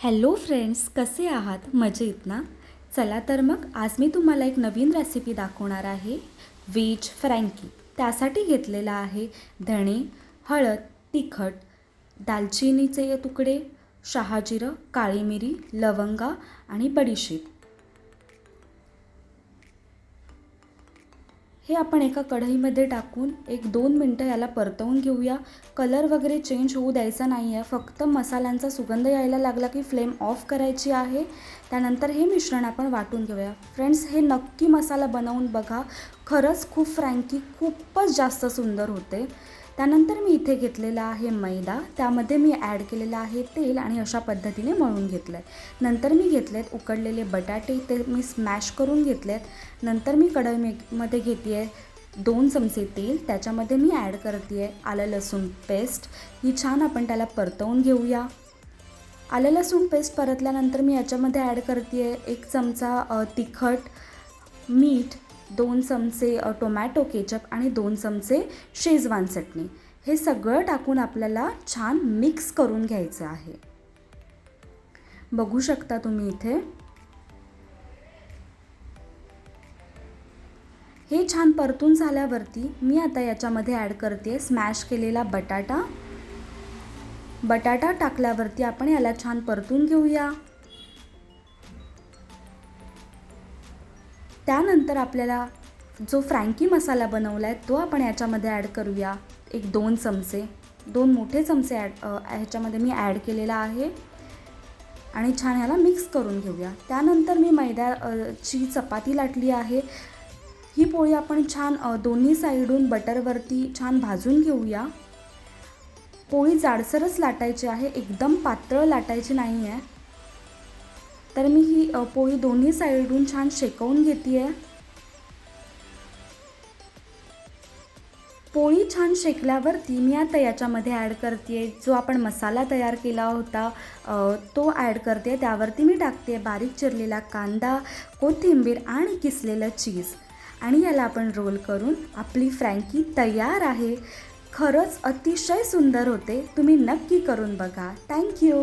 Hello friends कसे आहात? मजेत ना? चला तर मग आज मी तुम्हाला एक नवीन रेसिपी दाखवणार आहे व्हेज फ्रँकी. त्यासाठी घेतलेला आहे धणे हळद तिखट दालचिनीचे तुकडे शहाजिरं काळी मिरी लवंगा आणि बडीशेप. हे आपण एका कढईमध्ये टाकून एक दोन मिनटं याला परतवून घेऊया. कलर वगैरे चेंज होऊ द्यायचा नाही आहे फक्त मसाल्यांचा सुगंध यायला लागला की फ्लेम ऑफ करायची आहे. त्यानंतर हे मिश्रण आपण वाटून घेऊया. फ्रेंड्स हे नक्की मसाला बनवून बघा. खरंच खूप फ्रँकी खूपच जास्त सुंदर होते. त्यानंतर मी इथे घेतलेला आहे मैदा. त्यामध्ये मी ॲड केलेलं आहे तेल आणि अशा पद्धतीने मळून घेतलं आहे नंतर मी घेतलेत उकडलेले बटाटे. ते मी स्मॅश करून घेतलेत. नंतर मी कढईमध्ये घेते आहे दोन चमचे तेल. त्याच्यामध्ये मी ॲड करते आहे आलं लसूण पेस्ट ही छान आपण त्याला परतवून घेऊया. आलं लसूण पेस्ट परतल्यानंतर मी याच्यामध्ये ॲड करते आहे एक चमचा तिखट मीठ दोन चमचे टोमॅटो केचप आणि दोन चमचे शेजवान चटणी. हे सगळं टाकून आपल्याला छान मिक्स करून घ्यायचं आहे. बघू शकता तुम्ही इथे. हे छान परतून झाल्यावरती मी आता याच्यामध्ये ॲड करते स्मॅश केलेला बटाटा. बटाटा टाकल्यावरती आपण याला छान परतून घेऊया. त्यानंतर आपल्याला जो फ्रँकी मसाला बनवला आहे तो आपण याच्यामध्ये ॲड करूया. एक दोन चमचे दोन मोठे चमचे ॲड ह्याच्यामध्ये मी ॲड केलेला आहे. आणि छान ह्याला मिक्स करून घेऊया. त्यानंतर मी मैदा ची चपाती लाटली आहे. ही पोळी आपण छान दोन्ही साईडून बटरवरती छान भाजून घेऊया. पोळी जाडसरच लाटायची आहे. एकदम पातळ लाटायची नाही आहे तर मी ही पोळी दोन्ही साईडून छान शेकवून घेते आहे पोळी छान शेकल्यावरती मी आता याच्यामध्ये ॲड करते जो आपण मसाला तयार केला होता तो ॲड करते त्यावरती मी टाकते बारीक चिरलेला कांदा कोथिंबीर आणि किसलेलं चीज. आणि याला आपण रोल करून आपली फ्रँकी तयार आहे. खरंच अतिशय सुंदर होते. तुम्ही नक्की करून बघा. थँक्यू